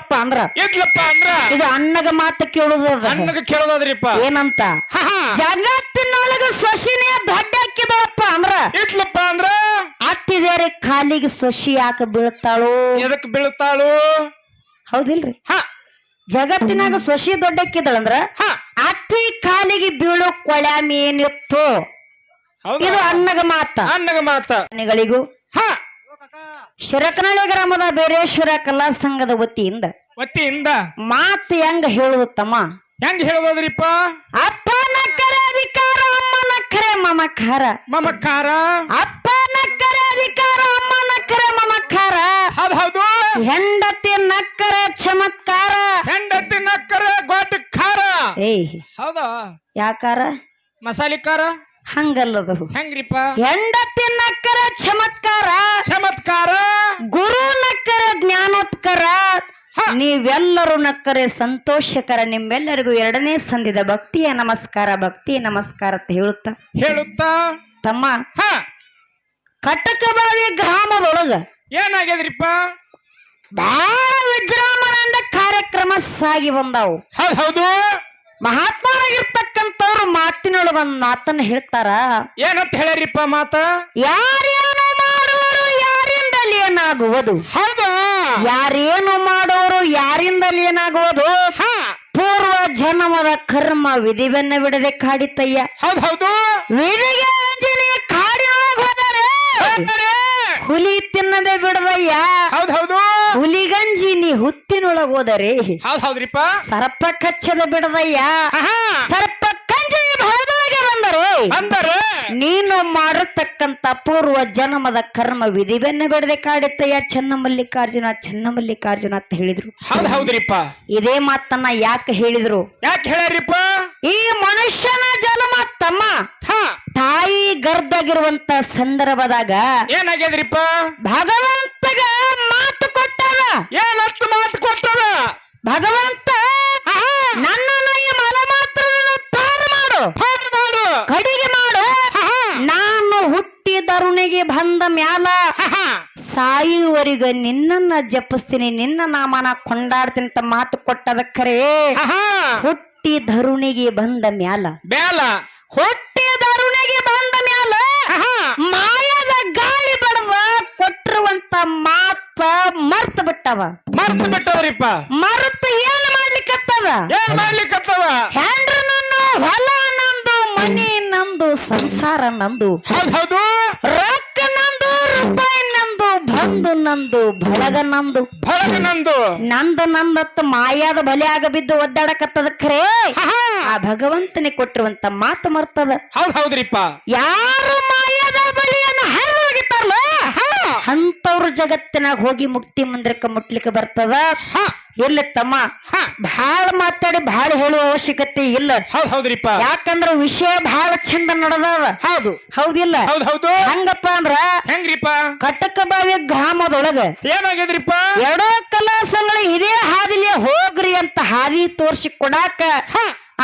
ಇಡ್ಲಪ್ಪ ಅಂದ್ರ? ಎಲ್ಲಪ್ಪ ಅಂದ್ರ? ಇದು ಅನ್ನಗ ಮಾತ ಕೇಳುದ ಅನ್ನಗ ಕೇಳೋದದ್ರಿಪ್ಪ. ಏನಂತ. ಜಗತ್ತಿನೊಳಗ ಸೊಸಿನೇ ದೊಡ್ಡ ಹಾಕಿದವಪ್ಪ ಅಂದ್ರ? ಎಲ್ಲಪ್ಪ ಅಂದ್ರ? ಅತ್ತಿದೇರಿ ಕಾಲಿಗೆ ಸೊಸಿ ಯಾಕ ಬೀಳ್ತಾಳು? ಎದಕ್ ಬೀಳ್ತಾಳು? ಹೌದಿಲ್ರಿ. ಹ. ಜಗತ್ತಿನಾಗ ಸೊಸಿ ದೊಡ್ಡಕ್ಕಿದಳಂದ್ರ ಹಾ. ಅತ್ತಿ ಕಾಲಿಗೆ ಬೀಳೋ ಕೊಳ್ಯಾಮ ಏನಿತ್ತು? ಇದು ಅನ್ನಗ ಮಾತ. ಅನ್ನಗ ಮಾತ. ಗಳಿಗೂ ಹ ಶಿರಕನಹಳ್ಳಿ ಗ್ರಾಮದ ಬೇರೇಶ್ವರ ಕಲಾ ಸಂಘದ ವತಿಯಿಂದ ವತಿಯಿಂದ ಮಾತು ಹೆಂಗ ಹೇಳುದು ತಮ್ಮ? ಹೆಂಗ್ ಹೇಳೋದದ್ರಿಪ್ಪ? ಅಪ್ಪನ ಕರೆ ಅಧಿಕಾರ ಅಮ್ಮನ ಕರೆ ಮಮಕಾರ. ಮಮಕಾರ. ಅಪ್ಪನ ಕರೆ ಅಧಿಕಾರ ಅಮ್ಮನ ಕರೆ ಮಮಕಾರ. ಹೌದ್ ಹೌದು. ಹೆಂಡತಿ ನಕ್ಕರ ಚಮತ್ಕಾರ. ಹೆಂಡತಿ ನಕ್ಕರ ಗೋಟ ಖಾರ ಏಯ್. ಹೌದಾ? ಯಾಕಾರ? ಮಸಾಲಿಕಾರ? ಖಾರ ಹಂಗಲ್ಲದು. ಹಂಗ್ರಿಪ್ಪ? ಹೆಂಡತಿ ನಕ್ಕರ ಚಮತ್ಕಾರ. ಚಮತ್ಕಾರ? ಗುರು ನಕ್ಕರ ಜ್ಞಾನೋತ್ಕರ ನೀವೆಲ್ಲರೂ ನಕ್ಕರೆ ಸಂತೋಷಕರ. ನಿಮ್ಮೆಲ್ಲರಿಗೂ ಎರಡನೇ ಸಂದಿದ ಭಕ್ತಿಯ ನಮಸ್ಕಾರ ಭಕ್ತಿಯ ನಮಸ್ಕಾರ ಅಂತ ಹೇಳುತ್ತಾ? ಹೇಳುತ್ತಾ? ತಮ್ಮ ಹ. ಕಟಕಬಾವಿ ಗ್ರಾಮದೊಳಗ ಏನಾಗ್ಯದ್ರಿಪ್ಪ? ಬಹಳ ವಿಜೃಂಭಣೆಯಿಂದ ಕಾರ್ಯಕ್ರಮ ಸಾಗಿ ಬಂದಾವು. ಹೌದು ಹೌದು. ಮಹಾತ್ಮರಾಗಿರ್ತಕ್ಕಂಥವ್ರು ಮಾತಿನೊಳಗ ಒಂದ್ ಮಾತನ್ನ ಹೇಳ್ತಾರ. ಏನಂತ ಹೇಳ್ಯಾರಿಪ್ಪ ಮಾತ? ಯಾರೇನು ಮಾಡುವರು ಯಾರಿಂದಲೇ ಏನಾಗುವುದು? ಹೌದಾ? ಯಾರೇನು ಮಾಡೋರು ಯಾರಿಂದಲೇ ಏನಾಗುವುದು? ಹ. ಪೂರ್ವ ಜನ್ಮದ ಕರ್ಮ ವಿಧಿವನ್ನ ಬಿಡದೆ ಕಾಡಿತಯ್ಯ. ಹೌದ್ ಹೌದು. ವಿಧಿಗೆ ಅಂಜನೆ ಕಾಡಿನೊಳಗ್ ಹೋದರೆ ಹುಲಿ ತಿನ್ನದೆ ಬಿಡದಯ್ಯ. ಹೌದ್ ಹೌದು. ಹುಲಿಗಂಜಿ ನೀ ಹುತ್ತಿನೊಳಗ್ ಹೋದರೆ ಹೌದ್ ಹೌದ್ರಿಪ್ಪ. ಸರ್ಪ ಕಚ್ಚದ ಬಿಡದಯ್ಯ. ಸರ್ಪ ಕಂಜಿ ಭಯದೊಳಗೆ ಬಂದರೆ ಅಂದರೆ ನೀನು ಮಾಡತಕ್ಕಂತ ಪೂರ್ವ ಜನ್ಮದ ಕರ್ಮ ವಿಧಿವೆನ್ನ ಬಿಡದೆ ಕಾಡಿತಯ್ಯ ಚನ್ನಮಲ್ಲಿಕಾರ್ಜುನ ಚನ್ನಮಲ್ಲಿಕಾರ್ಜುನ ಅಂತ ಹೇಳಿದ್ರು. ಹೌದ್ ಹೌದ್ರಿಪ್ಪ. ಇದೇ ಮಾತನ್ನ ಯಾಕೆ ಹೇಳಿದ್ರು? ಯಾಕೆ ಹೇಳ್ರಿಪ್ಪ ಈ ಮನುಷ್ಯನ ಜನ್ಮ ತಮ್ಮ. ಹ. ತಾಯಿ ಗರ್ದಾಗಿರುವಂತ ಸಂದರ್ಭದಾಗ ಏನಾಗ್ಯದ್ರಿಪ್ಪ? ಭಗವಂತಗ ಏನಂತ ಮಾತು ಕೊಟ್ಟದ? ಭಗವಂತ ನನ್ನ ನಯ ಮಲ ಮಾತ್ರ ಪಾರು ಮಾಡು. ಪಾರು ಮಾಡು. ಕಡಿಗೆ ಮಾಡು. ನಾನು ಹುಟ್ಟಿ ದರುಣಿಗೆ ಬಂದ ಮ್ಯಾಲ ಸಾಯುವರೆಗ ನಿನ್ನನ್ನ ಜಪಿಸ್ತೀನಿ ನಿನ್ನ ನಾಮನ ಕೊಂಡಾಡ್ತೀನಿ ಅಂತ ಮಾತು ಕೊಟ್ಟದ ಖರೆ ಹುಟ್ಟಿ ಧರುಣಿಗೆ ಬಂದ ಮ್ಯಾಲ. ಮ್ಯಾಲ. ಹುಟ್ಟಿ ಧರುಣಿಗೆ ಬಂದ ಮ್ಯಾಲ ಮಾಯದ ಗಾಳಿ ಬಡವ ಕೊಟ್ಟಿರುವಂತ ಮಾತ ಬಿಟ್ಟವ ಮರ್ತು ಬಿಟ್ಟವ್ರಿಪ್ಪ ಮರ್ತ ಏನ್ ಮಾಡ್ಲಿಕ್ಕತ್ತದ ಏನ್ ಮಾಡ್ಲಿಕ್ಕತ್ತವ ಹೆಂಡ್ರ ನನ್ನ ಹೊಲ ನಂದು ಮನೆ ನಂದು ಸಂಸಾರ ನಂದು ಹೌದ್ ಹೌದು. ರೊಕ್ಕ ನಂದು ರೂಪಾಯಿ ನಂದು ಬಂದು ನಂದು ಬಳಗ ನಂದು. ಬಳಗ ನಂದು. ನಂದ ನಂದತ್ತ ಮಾಯಾದ ಬಲಿ ಆಗ ಬಿದ್ದು ಒದ್ದಾಡಕತ್ತದ ಖರೇ? ಆ ಭಗವಂತನೇ ಕೊಟ್ಟಿರುವಂತ ಮಾತು ಮರ್ತದ. ಹೌದ್ ಹೌದ್ರಿಪ್ಪ. ಯಾರು ಮಾಯದ ಅಂತವ್ರ ಜಗತ್ತಿನಾಗ ಹೋಗಿ ಮುಕ್ತಿ ಮಂದಿರಕ್ಕೆ ಮುಟ್ಲಿಕ್ಕೆ ಬರ್ತದ? ಹ. ಇಲ್ಲ ತಮ್ಮ? ಹ. ಬಹಳ ಮಾತಾಡಿ ಬಹಳ ಹೇಳುವ ಅವಶ್ಯಕತೆ ಇಲ್ಲ. ಹೌದ್ ಹೌದ್ರಿಪ್ಪ. ಯಾಕಂದ್ರ ವಿಷಯ ಬಹಳ ಚಂದ ನಡೆದದ. ಹೌದು. ಹೌದಿಲ್ಲ? ಹೌದು ಹೌದು. ಹಂಗಪ್ಪ ಅಂದ್ರ ಹೆಂಗ್ರಿಪ್ಪ? ಕಟಕಬಾವಿ ಗ್ರಾಮದೊಳಗ ಏನಾಗಿದ್ರಿಪ್ಪ ಎರಡೋ ಕಲಾ ಸಂಘಗಳ ಇದೇ ಹಾದಿಲಿ ಹೋಗ್ರಿ ಅಂತ ಹಾದಿ ತೋರ್ಸಿ ಕೊಡಾಕ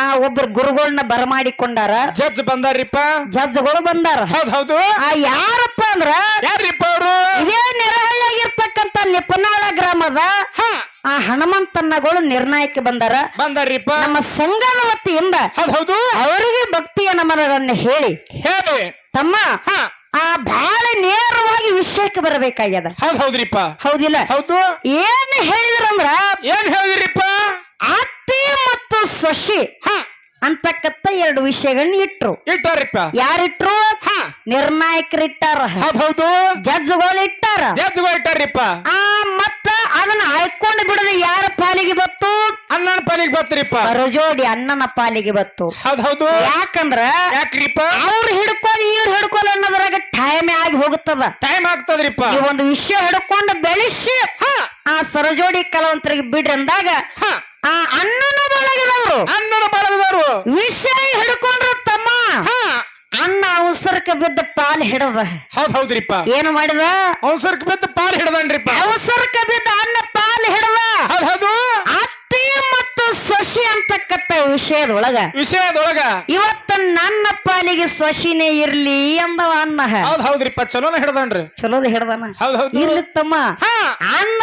ಆ ಒಬ್ಬರು ಗುರುಗಳನ್ನ ಬರಮಾಡಿಕೊಂಡಾರ ಜಡ್ಜ್ ಬಂದಾರಿಪ್ಪ ಜಡ್ಜ್ಗಳು ಬಂದಾರ. ಹೌದ್ ಹೌದು. ಆ ಯಾರಪ್ಪ ಅಂದ್ರ ಯಾರಿಪ್ಪ ಅವರು? ಇದೇ ನೆರಹಳ್ಳಿಯಾಗಿರ್ತಕ್ಕಂತ ನಿಪನಾಳ ಗ್ರಾಮದ ಆ ಹನುಮಂತಣ್ಣಗಳು ನಿರ್ಣಯಕ್ಕೆ ಬಂದಾರ. ಬಂದಾರಿಪ್ಪ ನಮ್ಮ ಸಂಘದ ವತಿಯಿಂದ ಹೌದು ಹೌದು. ಅವರಿಗೆ ಭಕ್ತಿಯ ನಮನರನ್ನ ಹೇಳಿ ಹೇಳಿ. ತಮ್ಮ ಆ ಬಹಳ ನೇರವಾಗಿ ವಿಷಯಕ್ಕೆ ಬರಬೇಕಾಗ್ಯದ. ಹೌದ್ ಹೌದ್ರಿಪ್ಪ. ಹೌದಿಲ್ಲ? ಹೌದು. ಏನ್ ಹೇಳಿದ್ರಂದ್ರ ಏನ್ ಹೇಳಿದ್ರಿಪ್ಪ? ಮತ್ತು ಸೊಸಿ ಹ ಅಂತಕ್ಕಂತ ಎರಡು ವಿಷಯಗಳನ್ನ ಇಟ್ರು. ಇಟ್ಟಾರಿಪ್ಪ. ಯಾರಿಟ್ರು? ಹಾ ನಿರ್ಣಾಯಕರು ಇಟ್ಟಾರ ಹೌದ್ ಹೌದು ಜಡ್ಜ್ಗಳು ಇಟ್ಟಾರ ಜಡ್ಜ್ಗಳು ಇಟ್ಟಾರಿಪ್ಪ ಆ ಮತ್ತ ಅದನ್ನ ಆಯ್ಕೊಂಡು ಬಿಡದೆ ಯಾರ ಪಾಲಿಗೆ ಬತ್ತು? ಅಣ್ಣನ ಪಾಲಿಗೆ ಬತ್ತರಿಪ್ಪ. ರಜೋಡಿ ಅಣ್ಣನ ಪಾಲಿಗೆ ಬತ್ತು. ಹೌದ್ ಹೌದು ಯಾಕಂದ್ರ ಯಾಕ್ರಿಪ್ಪ? ಅವ್ರು ಹಿಡ್ಕೊಲ್ ಇವ್ರು ಹಿಡ್ಕೊಲ್ ಅನ್ನೋದ್ರಾಗ ಟೈಮ್ ಆಗಿ ಹೋಗುತ್ತದ ಟೈಮ್ ಆಗ್ತದ್ರಿಪ್ಪ. ಈ ಒಂದು ವಿಷಯ ಹಿಡ್ಕೊಂಡು ಬೆಳೆಸಿ ಆ ಸರಜೋಡಿ ಕಲಾವಂತರಿಗೆ ಬಿಡ್ರಿ ಅಂದಾಗ ಹ. ಆ ಅಣ್ಣನ ಬಳಗದವರು. ಅಣ್ಣನ ಬಳಗದವರು. ವಿಷಯ ಹಿಡ್ಕೊಂಡ್ರ ತಮ್ಮ. ಹ. ಅಣ್ಣ ಅವಸರಕ್ಕೆ ಬಿದ್ದ ಪಾಲ್ ಹಿಡದ. ಹೌದ್ ಹೌದ್ರಿಪ್ಪ. ಏನು ಮಾಡಿದ? ಅವಸರಕ್ಕೆ ಬಿದ್ದ ಪಾಲ್ ಹಿಡದನ್ರಿಪ್ಪ. ಅವಸರಕ್ಕೆ ಬಿದ್ದ ಅಣ್ಣ ಪಾಲ್ ಹಿಡದ. ಹೌದ್ ಅತ್ತಿ ಸೊಸಿ ಅಂತಕ್ಕಂತ ವಿಷಯದೊಳಗ ವಿಷಯದೊಳಗ ಇವತ್ತ ನನ್ನ ಪಾಲಿಗೆ ಸೊಸಿನೇ ಇರ್ಲಿ ಎಂಬವ ಅನ್ನ. ಹೌದ್ ಹೌದ್ರಿಪ್ಪ ಚಲೋನ ಹಿಡ್ದನ್ರಿ. ಚಲೋದ ಹಿಡ್ದಾನ. ಹೌದ್ ಹೌದು ಇರ್ಲಿ ತಮ್ಮ ಅನ್ನ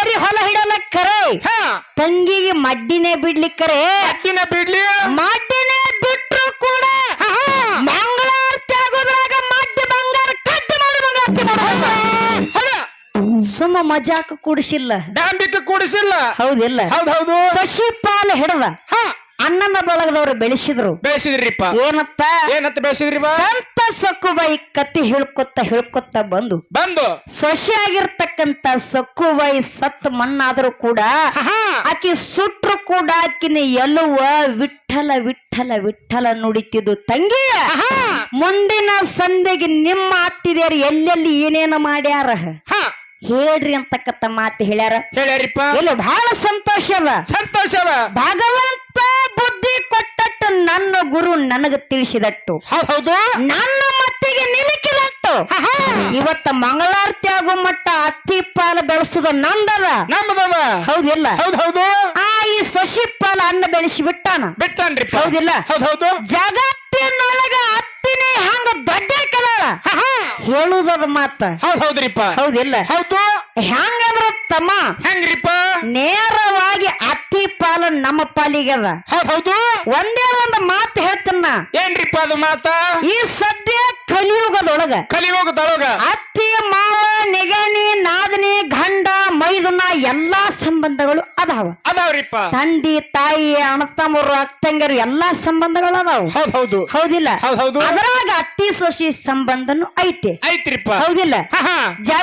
ಎರಿ ಹೊಲ ಹಿಡಲಕ್ಕರೆ ಹಾ. ತಂಗಿಗೆ ಮಡ್ಡಿನೇ ಬಿಡ್ಲಿಕ್ಕರೆ. ಅಕ್ಕಿನ ಬಿಡ್ಲಿ. ಮಡ್ಡಿನೇ ಸುಮ್ಮ ಮಜಾಕ ಕೂಡಿಸಿಲ್ಲ. ಡಾಂಬಿಕ ಕೂಡಿಸಿಲ್ಲ. ಹೌದಿಲ್ಲ ಹೌದ್ ಹೌದು. ಶಶಿ ಪಾಲ ಹಿಡದ. ಹಾ. ಅಣ್ಣನ ಬಳಗದವ್ರು ಬೆಳೆಸಿದ್ರು. ಬೆಳೆಸಿದ್ರಿಪ್ಪ. ಏನತ್ತ? ಏನತ್ತ ಬೆಳೆಸಿದ್ರಿ ಸಂತ ಸಕ್ಕುಬಾಯಿ ಕತ್ತಿ ಹೇಳ್ಕೊತ್ತ ಹೇಳ್ಕೊತ್ತ ಬಂದು. ಬಂದು. ಸೊಸೆ ಆಗಿರ್ತಕ್ಕಂತ ಸಕ್ಕುಬಾಯಿ ಸತ್ ಮಣ್ಣಾದ್ರೂ ಕೂಡ ಆಕಿ ಸುಟ್ರು ಕೂಡ ಆಕಿನ ಎಲ್ಲುವ ವಿಠಲ ವಿಠಲ ವಿಠಲ ನುಡಿತಿದ್ದು. ತಂಗಿ ಮುಂದಿನ ಸಂದೆಗೆ ನಿಮ್ಮ ಅತ್ತಿದೇರು ಎಲ್ಲೆಲ್ಲಿ ಏನೇನು ಮಾಡ್ಯಾರ? ಹಾ. ಹೇಳ್ರಿ ಅಂತಕ್ಕಂತ ಮಾತು ಹೇಳ್ಯಾರ. ಹೇಳ್ಯಾರಿಪ್ಪ. ಇಲ್ಲ ಬಹಳ ಸಂತೋಷ ಅದ. ಸಂತೋಷವ ಭಗವಂತ ಬುದ್ಧಿ ಕೊಟ್ಟಟ್ಟು ನನ್ನ ಗುರು ನನಗ ತಿಳಿಸಿದಟ್ಟು. ಹೌದ್ ನನ್ನ ಮತ್ತಿಗೆ ನಿಲುಕಿದಟ್ಟು ಇವತ್ತ ಮಂಗಳಾರತಿ ಆಗೋ ಮಟ್ಟ ಅತ್ತಿ ಪಾಲ ಬೆಳೆಸುದ ನಂದದ. ನಮ್ಮದವ ಹೌದಿಲ್ಲ ಹೌದು ಹೌದು. ಆ ಈ ಸಸಿ ಪಾಲ ಅನ್ನ ಬೆಳೆಸಿ ಬಿಟ್ಟಾನ. ಬಿಟ್ಟಾನ್ರಿ ಹೌದಿಲ್ಲ? ಹೌದು ಹೌದು. ಜಗತ್ತಿನೊಳಗ ಅತ್ತಿನೇ ಹಂಗ ದೊಡ್ಡ ಕದಾಳ. ಹೇಳುದದ ಮಾತ. ಹೌದ್ ಹೌದ್ರಿಪ್ಪ. ಹೌದಿಲ್ಲ ಹೌದು. ಹೆಂಗಂದ್ರ ತಮ್ಮ? ಹೆಂಗ್ರಿಪ್ಪ ನೇರವಾಗಿ ಅತ್ತಿ ಪಾಲ ನಮ್ಮ ಪಾಲಿಗದ. ಹೌದ್ ಹೌದು. ಒಂದೇ ಒಂದು ಮಾತು ಹೇಳ್ತನ್ನ ಏನ್ರಿಪ್ಪ ಅದು ಮಾತ? ಈ ಸದ್ಯ ಕಲಿಯುಗದೊಳಗ ಕಲಿಯೋಗದೊಳಗ. ಅತ್ತಿ ಮಾವ ನೆಗಣಿ ನಾದನಿ ಗಂಡ ಮೈದುನ ಎಲ್ಲಾ ಸಂಬಂಧಗಳು ಅದಾವ. ಅದಾವ್ರಿಪ್ಪ. ತಂದಿ ತಾಯಿ ಅಣ್ಣತಮ್ಮರು ಅಕ್ಕಂಗರು ಎಲ್ಲಾ ಸಂಬಂಧಗಳು ಅದಾವ. ಹೌದ್ ಹೌದು ಹೌದಿಲ್ಲ? ಹೌದ್ ಹೌದು ಅದರಾಗ ಅತ್ತಿ ಸೊಸಿ ಸಂಬಂಧನು ಐತೆ. ಐತ್ರಿಪ್ಪ. ಹೌದಿಲ್ಲ? ಜಗ